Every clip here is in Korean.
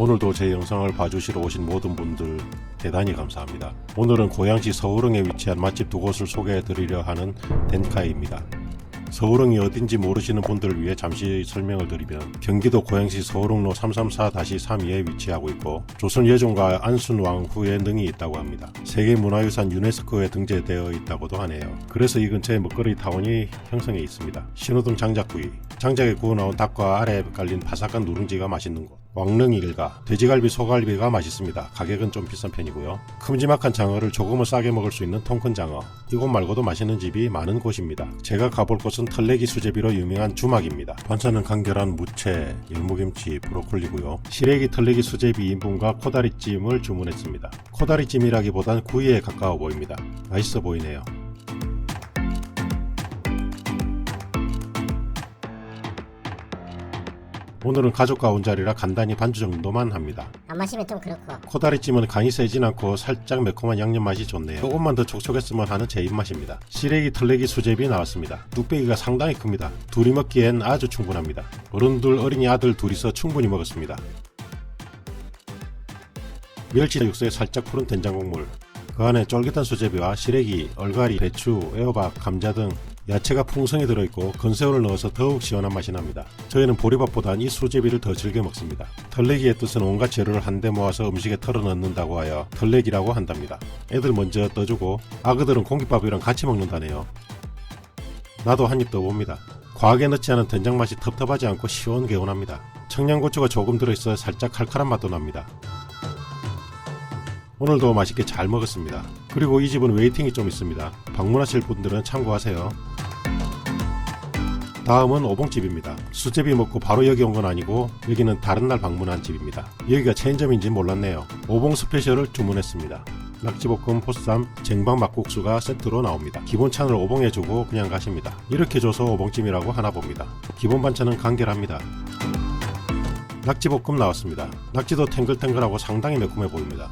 오늘도 제 영상을 봐주시러 오신 모든 분들 대단히 감사합니다. 오늘은 고양시 서울흥에 위치한 맛집 두 곳을 소개해 드리려 하는 덴카이입니다. 서울흥이 어딘지 모르시는 분들을 위해 잠시 설명을 드리면 경기도 고양시 서울흥로 334-32에 위치하고 있고 조선 예종가 안순왕 후에 능이 있다고 합니다. 세계문화유산 유네스코에 등재되어 있다고도 하네요. 그래서 이 근처에 먹거리 타운이 형성해 있습니다. 신호등 장작구이, 장작에 구워 나온 닭과 아래에 깔린 바삭한 누룽지가 맛있는 곳. 왕릉 일가, 돼지갈비, 소갈비가 맛있습니다. 가격은 좀 비싼 편이고요. 큼지막한 장어를 조금은 싸게 먹을 수 있는 통큰 장어. 이곳 말고도 맛있는 집이 많은 곳입니다. 제가 가볼 곳은 털레기 수제비로 유명한 주막입니다. 반찬은 간결한 무채, 열무김치, 브로콜리고요. 시래기 털레기 수제비 2인분과 코다리찜을 주문했습니다. 코다리찜이라기보단 구이에 가까워 보입니다. 맛있어 보이네요. 오늘은 가족과 온 자리라 간단히 반주 정도만 합니다. 안 마시면 좀 그렇고 코다리찜은 간이 세진 않고 살짝 매콤한 양념 맛이 좋네요. 조금만 더 촉촉했으면 하는 제 입맛입니다. 시래기 털레기 수제비 나왔습니다. 뚝배기가 상당히 큽니다. 둘이 먹기엔 아주 충분합니다. 어른들 어린이 아들 둘이서 충분히 먹었습니다. 멸치 육수에 살짝 푸른 된장 국물 그 안에 쫄깃한 수제비와 시래기, 얼갈이, 배추, 애호박, 감자 등 야채가 풍성히 들어있고 건새우를 넣어서 더욱 시원한 맛이 납니다. 저희는 보리밥보단 이 수제비를 더 즐겨 먹습니다. 털레기의 뜻은 온갖 재료를 한데 모아서 음식에 털어 넣는다고 하여 털레기라고 한답니다. 애들 먼저 떠주고 아그들은 공깃밥이랑 같이 먹는다네요. 나도 한 입 떠봅니다. 과하게 넣지 않은 된장 맛이 텁텁하지 않고 시원 개운합니다. 청양고추가 조금 들어있어 살짝 칼칼한 맛도 납니다. 오늘도 맛있게 잘 먹었습니다. 그리고 이 집은 웨이팅이 좀 있습니다. 방문하실 분들은 참고하세요. 다음은 오봉집입니다. 수제비 먹고 바로 여기 온 건 아니고 여기는 다른 날 방문한 집입니다. 여기가 체인점인지 몰랐네요. 오봉 스페셜을 주문했습니다. 낙지볶음, 보쌈, 쟁반 막국수가 세트로 나옵니다. 기본 찬을 오봉해주고 그냥 가십니다. 이렇게 줘서 오봉찜이라고 하나 봅니다. 기본 반찬은 간결합니다. 낙지볶음 나왔습니다. 낙지도 탱글탱글하고 상당히 매콤해 보입니다.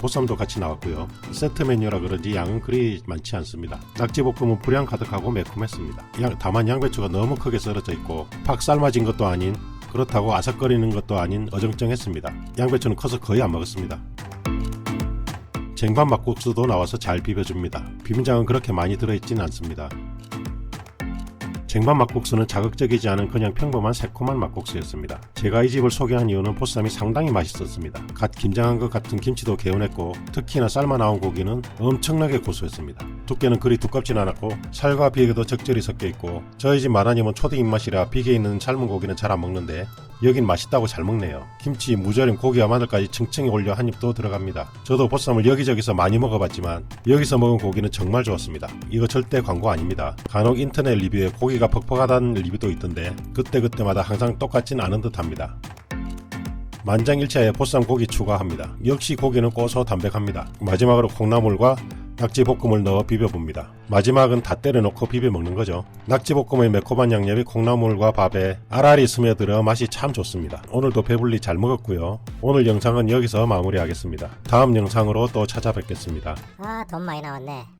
보쌈도 같이 나왔고요. 세트 메뉴라 그런지 양은 그리 많지 않습니다. 낙지볶음은 불향 가득하고 매콤했습니다. 양- 다만 양배추가 너무 크게 썰어져 있고 팍 삶아진 것도 아닌 그렇다고 아삭거리는 것도 아닌 어정쩡했습니다. 양배추는 커서 거의 안 먹었습니다. 쟁반 막국수도 나와서 잘 비벼줍니다. 비빔장은 그렇게 많이 들어있진 않습니다. 쟁반 막국수는 자극적이지 않은 그냥 평범한 새콤한 막국수였습니다. 제가 이 집을 소개한 이유는 보쌈이 상당히 맛있었습니다. 갓 김장한 것 같은 김치도 개운했고 특히나 삶아 나온 고기는 엄청나게 고소했습니다. 두께는 그리 두껍진 않았고 살과 비계도 적절히 섞여 있고 저희 집 마라님은 초딩 입맛이라 비계 있는 삶은 고기는 잘 안 먹는데 여긴 맛있다고 잘 먹네요. 김치, 무절임, 고기와 마늘까지 층층이 올려 한 입도 들어갑니다. 저도 보쌈을 여기저기서 많이 먹어봤지만 여기서 먹은 고기는 정말 좋았습니다. 이거 절대 광고 아닙니다. 간혹 인터넷 리뷰에 고기가 퍽퍽하다는 리뷰도 있던데 그때그때마다 항상 똑같진 않은 듯합니다. 만장일치하에 보쌈 고기 추가합니다. 역시 고기는 고소 담백합니다. 마지막으로 콩나물과 낙지 볶음을 넣어 비벼봅니다. 마지막은 다 때려놓고 비벼 먹는 거죠. 낙지 볶음의 매콤한 양념이 콩나물과 밥에 알알이 스며들어 맛이 참 좋습니다. 오늘도 배불리 잘 먹었고요. 오늘 영상은 여기서 마무리하겠습니다. 다음 영상으로 또 찾아뵙겠습니다. 아 돈 많이 나왔네